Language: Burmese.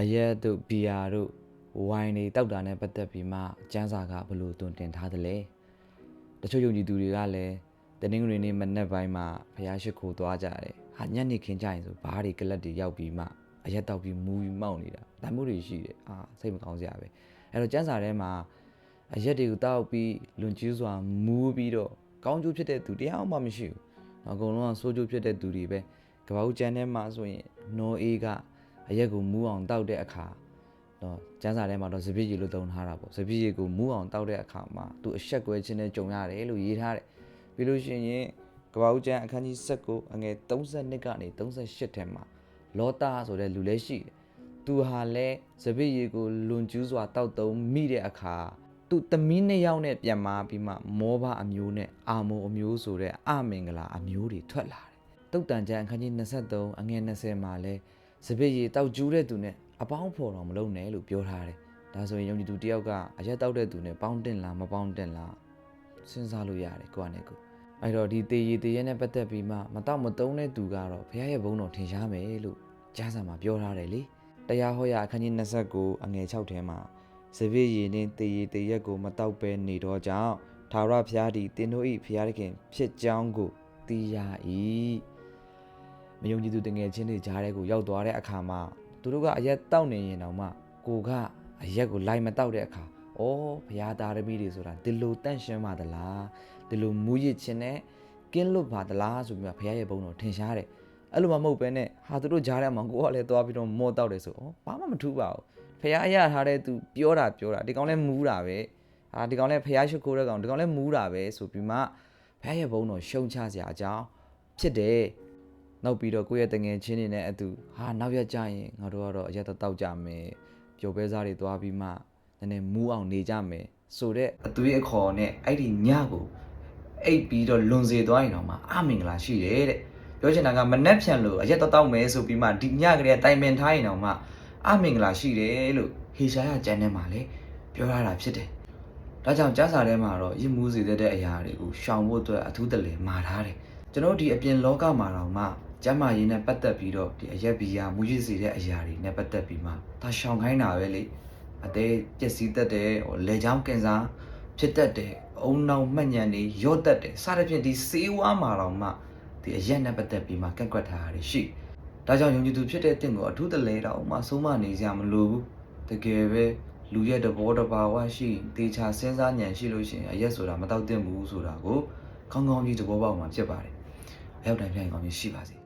အရက်တို့ဘီယာတို့ဝိုင်းတွေတောက်တာနဲ့ပတ်သက်ပြီးမှကျန်းစာကဘလို့တွင်တင်ထားသလဲတချို့ယုံကြည်သူတွေကလည်းတနင်္ဂနွေနေ့မနက်ပိုင်းမှာဖျားရှိခိုးသွားကြတယ်ဟာညနေခင်းကြရင်ဆိုဘားတွေကလပ်တွေရောက်ပြီးမှအရက်တောက်ပြီးမူပြီးမောက်နေတာဒါမျိုးတွေရှိတယ်အာစိတ်မကောင်းစရာပဲအဲ့တော့ကျန်းစာထဲမှာအရက်တွေကိုတောက်ပြီးလွန်ကျူးစွာမူပြီးတော့ကောင်းကျိုးဖြစ်တဲ့သူတရားမှမရှိဘူးအကုန်လုံးကဆိုးကျိုးဖြစ်တဲ့သူတွေပဲကဘာဦးကျန်းထဲမှာဆိုရင်နော်အေးက အရက်ကိုမူးအောင်တောက်တဲ့အခါတော့ကျန်းစာထဲမှာတော့စပစ်ရီလို့သုံးထားတာပေါ့စပစ်ရီကိုမူးအောင်တောက်တဲ့အခါမှာသူအဆက်ကွဲခြင်းနဲ့ကြုံရတယ်လို့ရေးထားတယ်ပြီးလို့ရှိရင်ကပ္ပဦးကျန်းအခန်းကြီး7အငယ်32ကနေ38ထဲမှာလောတာဆိုတဲ့လူလည်းရှိတယ်သူဟာလည်းစပစ်ရီကိုလွန်ကျူးစွာတောက်သုံးမိတဲ့အခါသူသမီးနှစ်ယောက်နဲ့ပြန်มาပြီးမှမောဘအမျိုးနဲ့အာမိုအမျိုးဆိုတဲ့အမင်္ဂလာအမျိုးတွေထွက်လာတယ်တုတ်တန်ကျန်အခန်းကြီး23အငယ်20မှာလဲ စပစ်ရီတောက်ကျူးတဲ့သူနဲ့အပေါင်းဖော်တော်မလုပ်နဲ့လို့ပြောထားတယ်ဒါဆိုရင်ယုံကြည်သူတယောက်ကအရက်တောက်တဲ့သူနဲ့ပေါင်းတင်လားမပေါင်းတင်လားစဉ်းစားလို့ရတယ်ကိုယ့်အနေကိုအဲ့တော့ဒီတေရီတေရဲနဲ့ပတ်သက်ပြီးမှမတော့မတုံးတဲ့သူကတော့ဘုရားရဲ့ဘုန်းတော်ထင်ရှားမယ်လို့ကြားစာမှာပြောထားတယ်လေတရားဟောရာအခန်းကြီး29အငယ်6ထဲမှာစပည့်ရည်နှင့်တေရီတေရက်ကိုမတောက်ပဲနေတော့ကြောင့်သာရဘုရားသည်တင်းတို့ဤဘုရားသခင်ဖြစ်ကြောင်းကိုသိရ၏ မယုံကြည်သူတငယ်ချင်းတွေကြားထဲကိုရောက်သွားတဲ့အခါမှာသူတို့ကအရက်တောက်နေရင်တောင်မှကိုကအရက်ကိုလိုက်မတောက်တဲ့အခါဩဘုရားသားသမီးတွေဆိုတာဒီလိုတန့်ရှင်းပါသလားဒီလိုမူရစ်ခြင်းနဲ့ကင်းလွတ်ပါသလားဆိုပြီးမှဘုရားရဲ့ဘုန်းတော်ထင်ရှားတယ်အဲ့လိုမှမဟုတ်ပဲနဲ့ဟာသူတို့ကြားထဲမှာကိုကလည်းသွားပြီးတော့မော့တောက်တယ်ဆိုဩဘာမှမထူးပါဘူးဖះအရထားတဲ့သူပြောတာပြောတာဒီကောင်လည်းမူးတာပဲဟာဒီကောင်လည်းဖះရှိခိုးတဲ့ကောင်ဒီကောင်လည်းမူးတာပဲဆိုပြီးမှဖះရဲ့ဘုန်းတော်ရှုံချစရာအကြောင်းဖြစ်တယ် နောက်ပြီးတော့ကိုယ့်ရဲ့တငယ်ချင်းတွေနဲ့အတူဟာနောက်ရက်ကျရင်ငါတို့ကတော့အရက်တော့တောက်ကြမယ်ပျော်ပဲစားတွေသွားပြီးမှနည်းနည်းမူးအောင်နေကြမယ်ဆိုတော့အသွေးအခေါ်နဲ့အဲ့ဒီညကိုအိပ်ပြီးတော့လွန်စေသွားရင်တော့မှအမင်္ဂလာရှိတယ်တဲ့ပြောချင်တာကမနှက်ဖြန်လို့အရက်တော့တောက်မယ်ဆိုပြီးမှဒီညကလေးတိုင်ပင်ထားရင်တော့မှအမင်္ဂလာရှိတယ်လို့ဟေရှာယကျမ်းထဲမှာလည်းပြောရတာဖြစ်တယ်ဒါကြောင့်ကျမ်းစာထဲမှာတော့ရစ်မှုစေတဲ့အရာတွေကိုရှောင်ဖို့အတွက်အထူးတလဲမှာထားတယ်ကျွန်တော်တို့ဒီအပြင်လောကမှာတော့မှ ကျမ်းမာရေးနဲ့ပတ်သက်ပြီးတော့ဒီအရက်ဘီယာမူရစ်စေတဲ့အရာတွေနဲ့ပတ်သက်ပြီးမှဒါရှောင်ခိုင်းတာပဲလေအသေးပျက်စီးတတ်တယ်ဟိုလေချောင်းကင်ဆာဖြစ်တတ်တယ်အုံနောက်မှတ်ညံတွေရော့တတ်တယ်စသဖြင့်ဒီဆေးဝါးမှာတော့မှဒီအရက်နဲ့ပတ်သက်ပြီးမှကန့်ကွက်ထားတာတွေရှိဒါကြောင့်ယုံကြည်သူဖြစ်တဲ့တင့်ကိုအထူးတလဲတော့မှဆုံးမနေကြမလို့ဘူးတကယ်ပဲလူရဲ့တဘောတဘာဝရှိတေချာစဉ်းစားဉာဏ်ရှိလို့ရှိရင်အရက်ဆိုတာမတော့သင့်ဘူးဆိုတာကိုကောင်းကောင်းကြီးသဘောပေါက်မှာဖြစ်ပါတယ်အရောက်တိုင်းပြန်ကောင်းကြီးရှိပါစေ